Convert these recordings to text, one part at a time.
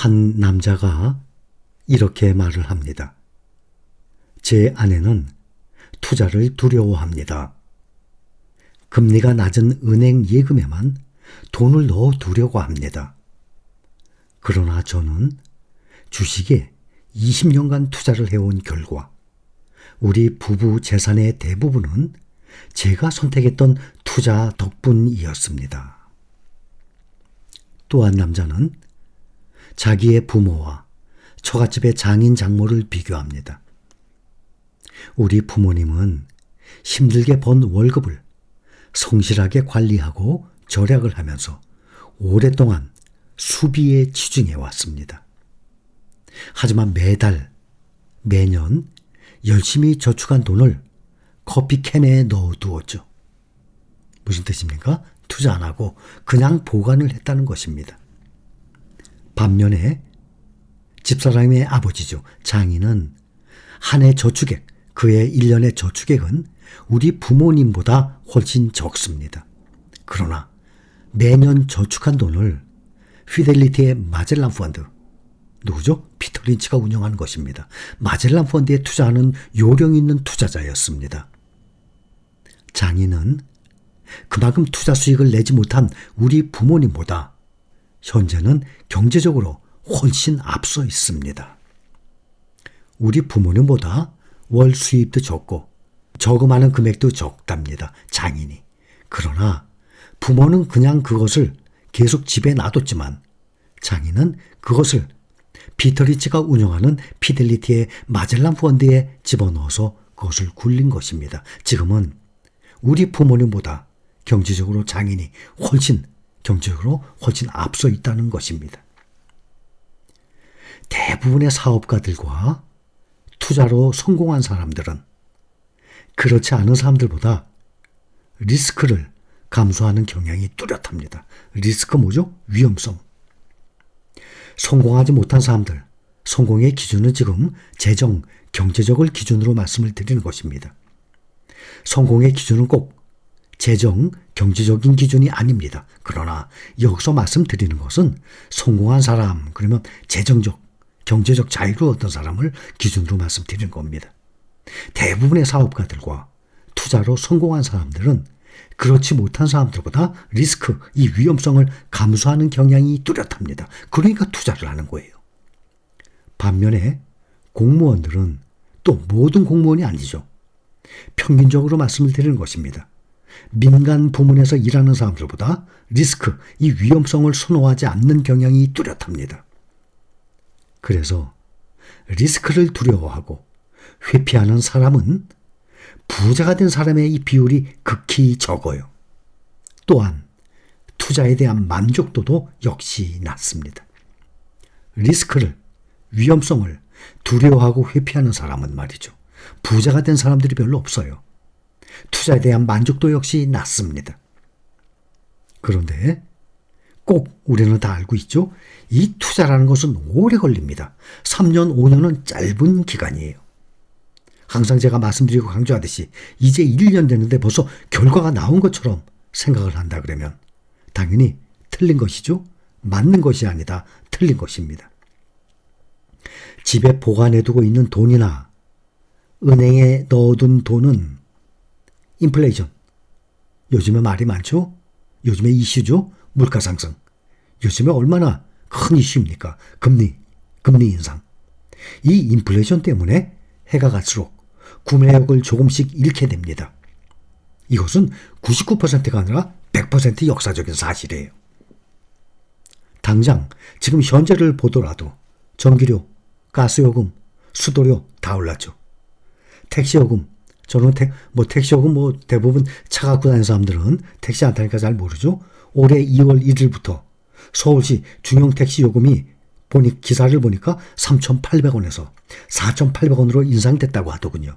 한 남자가 이렇게 말을 합니다. 제 아내는 투자를 두려워합니다. 금리가 낮은 은행 예금에만 돈을 넣어 두려고 합니다. 그러나 저는 주식에 20년간 투자를 해온 결과 우리 부부 재산의 대부분은 제가 선택했던 투자 덕분이었습니다. 또 한 남자는 자기의 부모와 처갓집의 장인 장모를 비교합니다. 우리 부모님은 힘들게 번 월급을 성실하게 관리하고 절약을 하면서 오랫동안 수비에 치중해 왔습니다. 하지만 매달, 매년 열심히 저축한 돈을 커피캔에 넣어 두었죠. 무슨 뜻입니까? 투자 안 하고 그냥 보관을 했다는 것입니다. 반면에 집사람의 아버지죠. 장인은 한 해 저축액, 그의 1년의 저축액은 우리 부모님보다 훨씬 적습니다. 그러나 매년 저축한 돈을 피델리티의 마젤란 펀드, 누구죠? 피터 린치가 운영하는 것입니다. 마젤란 펀드에 투자하는 요령 있는 투자자였습니다. 장인은 그만큼 투자 수익을 내지 못한 우리 부모님보다 현재는 경제적으로 훨씬 앞서 있습니다. 우리 부모님보다 월 수입도 적고 저금하는 금액도 적답니다. 장인이. 그러나 부모는 그냥 그것을 계속 집에 놔뒀지만 장인은 그것을 피터리치가 운영하는 피델리티의 마젤란 펀드에 집어넣어서 그것을 굴린 것입니다. 지금은 우리 부모님보다 경제적으로 장인이 훨씬 경제적으로 훨씬 앞서 있다는 것입니다. 대부분의 사업가들과 투자로 성공한 사람들은 그렇지 않은 사람들보다 리스크를 감수하는 경향이 뚜렷합니다. 리스크 뭐죠? 위험성. 성공하지 못한 사람들, 성공의 기준은 지금 재정, 경제적을 기준으로 말씀을 드리는 것입니다. 성공의 기준은 꼭 재정, 경제적인 기준이 아닙니다. 그러나 여기서 말씀드리는 것은 성공한 사람, 그러면 재정적, 경제적 자유를 얻은 사람을 기준으로 말씀드리는 겁니다. 대부분의 사업가들과 투자로 성공한 사람들은 그렇지 못한 사람들보다 리스크, 이 위험성을 감수하는 경향이 뚜렷합니다. 그러니까 투자를 하는 거예요. 반면에 공무원들은 또 모든 공무원이 아니죠. 평균적으로 말씀을 드리는 것입니다. 민간 부문에서 일하는 사람들보다 리스크, 이 위험성을 선호하지 않는 경향이 뚜렷합니다. 그래서 리스크를 두려워하고 회피하는 사람은 부자가 된 사람의 이 비율이 극히 적어요. 또한 투자에 대한 만족도도 역시 낮습니다. 리스크를, 위험성을 두려워하고 회피하는 사람은 말이죠. 부자가 된 사람들이 별로 없어요. 투자에 대한 만족도 역시 낮습니다. 그런데 꼭 우리는 다 알고 있죠? 이 투자라는 것은 오래 걸립니다. 3년, 5년은 짧은 기간이에요. 항상 제가 말씀드리고 강조하듯이 이제 1년 됐는데 벌써 결과가 나온 것처럼 생각을 한다 그러면 당연히 틀린 것이죠. 맞는 것이 아니다. 틀린 것입니다. 집에 보관해두고 있는 돈이나 은행에 넣어둔 돈은 인플레이션. 요즘에 말이 많죠? 요즘에 이슈죠? 물가 상승. 요즘에 얼마나 큰 이슈입니까? 금리, 금리 인상. 이 인플레이션 때문에 해가 갈수록 구매력을 조금씩 잃게 됩니다. 이것은 99%가 아니라 100% 역사적인 사실이에요. 당장 지금 현재를 보더라도 전기료, 가스요금, 수도료 다 올랐죠. 택시요금, 저는 택, 뭐 택시요금 뭐 대부분 차 갖고 다니는 사람들은 택시 안 타니까 잘 모르죠. 올해 2월 1일부터 서울시 중형 택시 요금이 보니 기사를 보니까 3,800원에서 4,800원으로 인상됐다고 하더군요.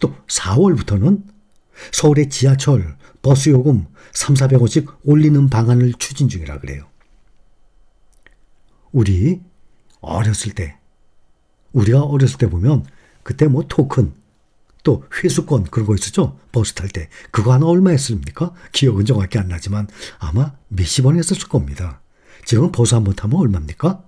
또 4월부터는 서울의 지하철, 버스 요금 3, 400원씩 올리는 방안을 추진 중이라 그래요. 우리 어렸을 때, 우리가 어렸을 때 보면 그때 뭐 토큰, 또 회수권 그런 거 있었죠? 버스 탈 때. 그거 하나 얼마 했습니까? 기억은 정확히 안 나지만 아마 몇십 원 했었을 겁니다. 지금 버스 한 번 타면 얼마입니까?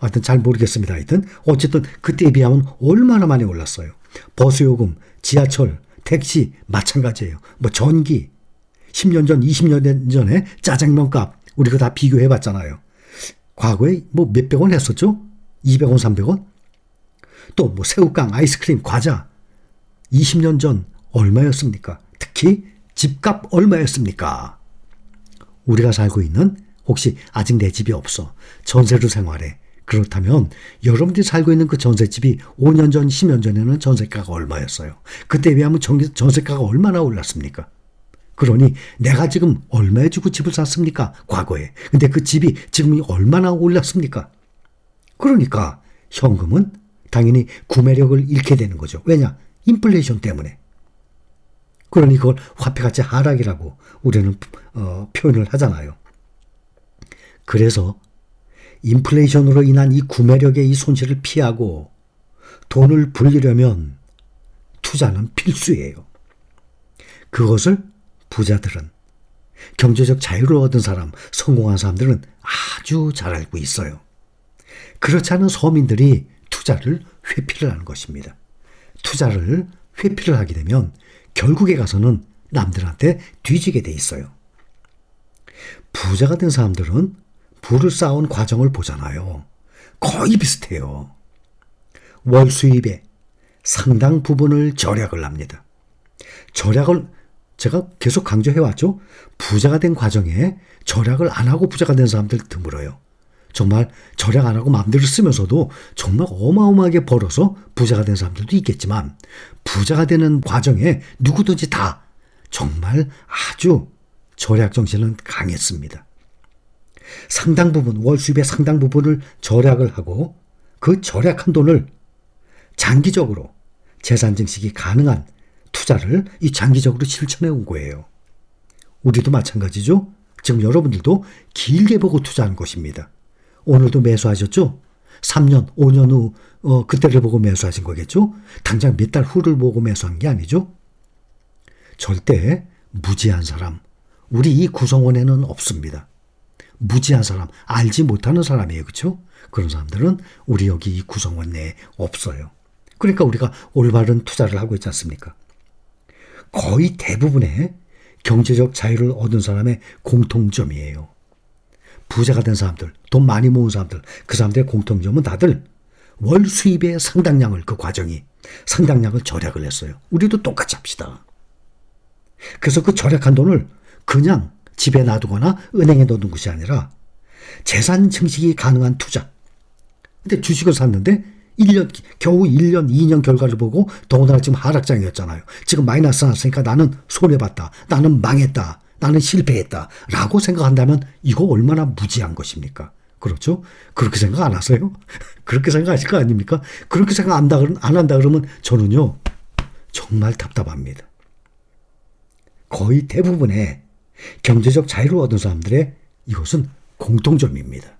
하여튼 잘 모르겠습니다. 하여튼 어쨌든 그때에 비하면 얼마나 많이 올랐어요. 버스 요금, 지하철, 택시 마찬가지예요. 뭐 전기 10년 전, 20년 전에 짜장면 값 우리 그거 다 비교해 봤잖아요. 과거에 뭐 몇백 원 했었죠? 200원, 300원? 또 뭐 새우깡, 아이스크림, 과자 20년 전 얼마였습니까? 특히 집값 얼마였습니까? 우리가 살고 있는 혹시 아직 내 집이 없어 전세로 생활해 그렇다면 여러분들이 살고 있는 그 전셋집이 5년 전, 10년 전에는 전세가가 얼마였어요? 그때에 비하면 전- 전세가가 얼마나 올랐습니까? 그러니 내가 지금 얼마에 주고 집을 샀습니까? 과거에. 근데 그 집이 지금 얼마나 올랐습니까? 그러니까 현금은 당연히 구매력을 잃게 되는 거죠. 왜냐? 인플레이션 때문에. 그러니 그걸 화폐가치 하락이라고 우리는 어, 표현을 하잖아요. 그래서 인플레이션으로 인한 이 구매력의 이 손실을 피하고 돈을 불리려면 투자는 필수예요. 그것을 부자들은 경제적 자유를 얻은 사람, 성공한 사람들은 아주 잘 알고 있어요. 그렇지 않은 서민들이 투자를 회피를 하는 것입니다. 투자를 회피를 하게 되면 결국에 가서는 남들한테 뒤지게 돼 있어요. 부자가 된 사람들은 부를 쌓은 과정을 보잖아요. 거의 비슷해요. 월 수입의 상당 부분을 절약을 합니다. 절약을 제가 계속 강조해 왔죠. 부자가 된 과정에 절약을 안 하고 부자가 된 사람들 드물어요. 정말 절약 안 하고 마음대로 쓰면서도 정말 어마어마하게 벌어서 부자가 된 사람들도 있겠지만 부자가 되는 과정에 누구든지 다 정말 아주 절약 정신은 강했습니다. 상당 부분, 월 수입의 상당 부분을 절약을 하고 그 절약한 돈을 장기적으로 재산 증식이 가능한 투자를 이 장기적으로 실천해 온 거예요. 우리도 마찬가지죠. 지금 여러분들도 길게 보고 투자하는 것입니다. 오늘도 매수하셨죠? 3년, 5년 후 어, 그때를 보고 매수하신 거겠죠? 당장 몇 달 후를 보고 매수한 게 아니죠? 절대 무지한 사람, 우리 이 구성원에는 없습니다. 무지한 사람, 알지 못하는 사람이에요. 그렇죠? 그런 사람들은 우리 여기 이 구성원 내에 없어요. 그러니까 우리가 올바른 투자를 하고 있지 않습니까? 거의 대부분의 경제적 자유를 얻은 사람의 공통점이에요. 부자가 된 사람들, 돈 많이 모은 사람들, 그 사람들의 공통점은 다들 월 수입의 상당량을 그 과정이 상당량을 절약을 했어요. 우리도 똑같이 합시다. 그래서 그 절약한 돈을 그냥 집에 놔두거나 은행에 넣는 것이 아니라 재산 증식이 가능한 투자. 근데 주식을 샀는데 1년, 겨우 1년, 2년 결과를 보고 더군다나 지금 하락장이었잖아요. 지금 마이너스 났으니까 나는 손해봤다. 나는 망했다. 나는 실패했다. 라고 생각한다면 이거 얼마나 무지한 것입니까? 그렇죠? 그렇게 생각 안 하세요? 그렇게 생각하실 거 아닙니까? 그렇게 생각 안 안 한다 그러면 저는요, 정말 답답합니다. 거의 대부분의 경제적 자유를 얻은 사람들의 이것은 공통점입니다.